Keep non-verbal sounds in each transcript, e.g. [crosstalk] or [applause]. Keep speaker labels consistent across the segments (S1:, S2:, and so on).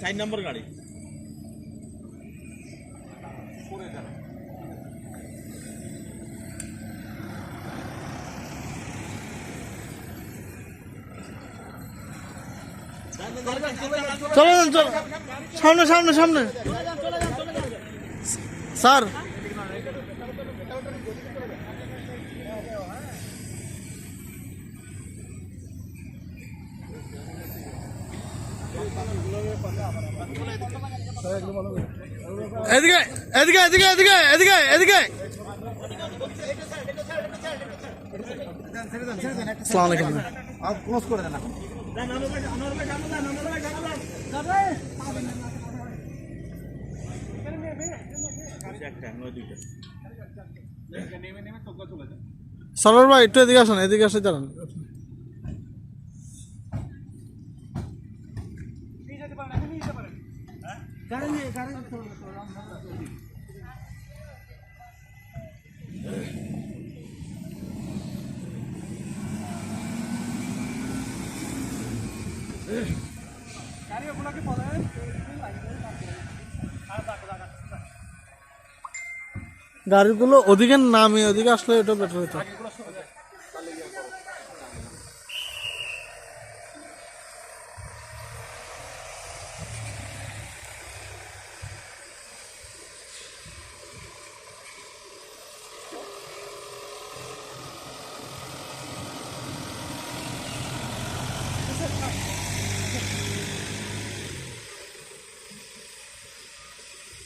S1: Sign নম্বর গাড়ি
S2: চলো যান, চলো সামনে সামনে সামনে স্যার এদিকে এদিকে এদিকে এদিকে এদিকে এদিকে। আসসালামু আলাইকুম।
S3: ক্লোজ করে দেন
S2: সরোর ভাই একটু এদিকে আসুন এদিকে আসে দাঁড়ান। গাড়িগুলো ওদিকে নামে ওদিকে আসলে এটা বেটার হতো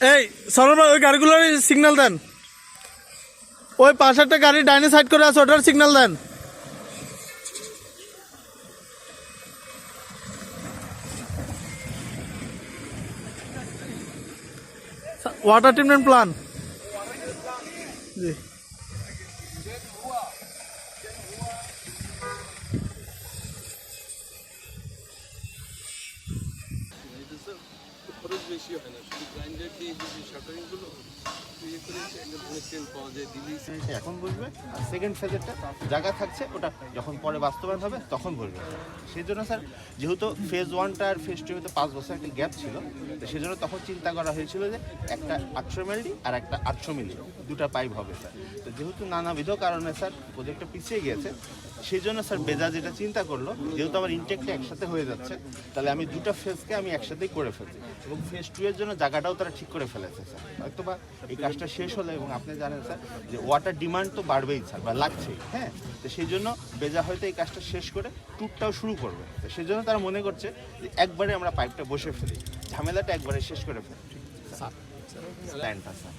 S2: এই, সরল ভাই, ওই গাড়িগুলোর সিগন্যাল দেন। ওই পাশে একটা গাড়ি ডাইনে সাইড করে আছে ওটার সিগন্যাল দেন। ওয়াটার ট্রিটমেন্ট প্ল্যান জি।
S4: বেশি হয় না। শুধু গ্রাইন্ডার দিয়ে যদি শাটারিংগুলো
S3: এখন বুঝবে আর সেকেন্ড ফেজেরটা জায়গা থাকছে, ওটা যখন পরে বাস্তবায়ন হবে, তখন বুঝবে সেই জন্য স্যার যেহেতু ফেজ ওয়ানটা আর ফেজ টু তো পাঁচ বছর একটা গ্যাপ ছিল, তো সেই জন্য তখন চিন্তা করা হয়েছিল যে একটা আটশো মিলি আর একটা আটশো মিলি দুটা পাইপ হবে স্যার তো যেহেতু নানাবিধ কারণে স্যার প্রজেক্টটা পিছিয়ে গিয়েছে, সেই জন্য স্যার বেজা যেটা চিন্তা করল, যেহেতু আমার ইনটেকটা একসাথে হয়ে যাচ্ছে, তাহলে আমি দুটো ফেজকে আমি একসাথেই করে ফেলছি। এবং ফেজ টু এর জন্য জায়গাটাও তারা ঠিক করে ফেলেছে স্যার হয়তো বা কাজটা শেষ হলে এবং আপনি জানেন স্যার যে ওয়াটার ডিমান্ড তো বাড়বেই স্যার বা লাগছেই হ্যাঁ? তো সেই জন্য বেজা হয়তো এই কাজটা শেষ করে ট্যুরটাও শুরু করবে। তো সেই জন্য তারা মনে করছে যে একবারে আমরা পাইপটা বসে ফেলি ঝামেলাটা একবারে শেষ করে ফেলি। প্ল্যানটা স্যার।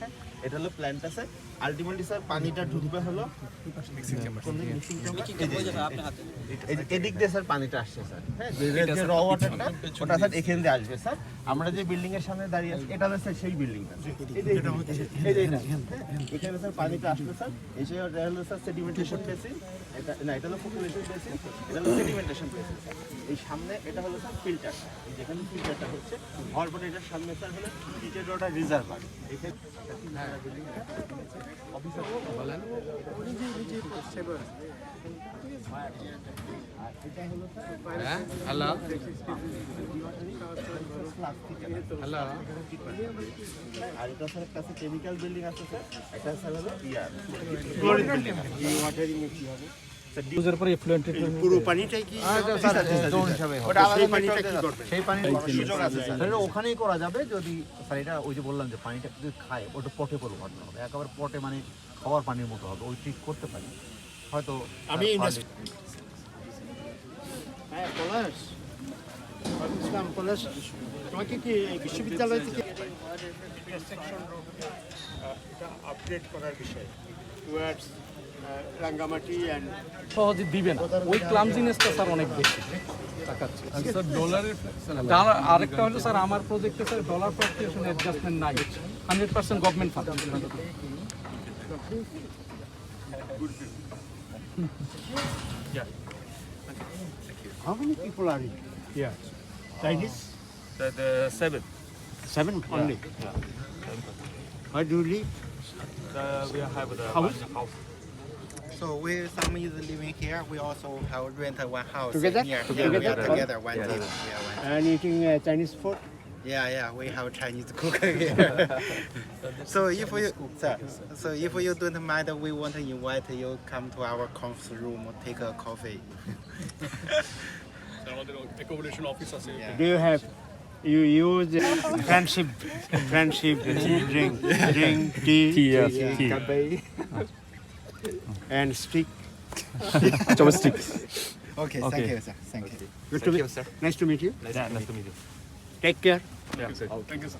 S3: হ্যাঁ, এটা হলো প্ল্যানটা স্যার। আলটিমেটলি স্যার পানিটা ঢুকবে হলো এদিক দিয়ে স্যার পানিটা আসছে স্যার হ্যাঁ যে র ওয়াটারটা ওটা স্যার এখান দিয়ে আসবে স্যার আমরা যে বিল্ডিং এর সামনে দাঁড়িয়ে আছি এটা হলো স্যার সেই বিল্ডিংটা এই যে এটা এই যে এটা এখানে স্যার পানিটা আসবে স্যার এসে এটা হলো স্যার সেডিমেন্টেশন বেসিন এটা না এটা হলো ফুকুলেশন বেসিন এটা হলো সেডিমেন্টেশন বেসিন এই সামনে এটা হলো স্যার ফিল্টার যেখানে ফিল্টারটা হচ্ছে হওয়ার পরে এটার সামনে স্যার হলো হিটেড ওয়াটার রিজার্ভার এখানে
S4: হ্যালো? হ্যালো?
S3: আর এটা স্যার কাছে কেমিক্যাল বিল্ডিং আছে স্যার। এটা স্যার হলো ইয়ার ক্লোরিন বিল্ডিং এই ওয়াটারিং কি হবে।
S5: পুরো পানিটাই কি
S3: ওটা সেই পানিটা কি করবে?
S5: সেই পানি
S3: সুযোগ আছে স্যার।
S5: ওখানেই করা যাবে যদি স্যার এটা ওই যে বললাম যে পানিটা যদি খায় ওটা পটে পরিবর্তন হবে। একেবারে পটে মানে খাওয়ার পানির মতো হবে ওই ঠিক করতে পারি। হয়তো
S3: আমি
S5: হ্যাঁ পলাশ। ইসলাম পলাশ তোমাকে কি বিশ্ববিদ্যালয় থেকে
S6: এটা আপডেট করার বিষয়। টুয়ার্ডস রাঙ্গামাটি
S7: সহজে দিবে না ওই ক্লামজিনেসটা স্যার অনেক বেশি আরেকটা হলো স্যার আমার প্রজেক্টে স্যার ডলার ফ্লাকচুয়েশন অ্যাডজাস্টমেন্ট নাই hundred percent government fund
S5: How many people are in?
S6: yeah,
S5: Chinese?
S1: The, the seven.
S5: Seven only. Where do you live?
S1: The, we have the
S5: House?
S1: house.
S8: So we some is living here. We also have rented one house
S6: Together?
S8: here.
S6: Together?
S8: We are
S6: Together?
S8: together one team. Yeah, one.
S6: And eating uh, Chinese food?
S8: yeah, yeah. We have Chinese cook here. [laughs] so if you sir, so if you don't mind, we want to invite you come to our conference room, or take a coffee. [laughs]
S6: Do you have, you use friendship, friendship [laughs] drink, drink tea, tea, and speak. [laughs]
S8: Okay, thank you, sir. Thank you.
S6: Good to meet, Nice to meet you.
S1: Yeah, nice to meet you.
S6: Take care.
S1: Yeah. Thank you, sir.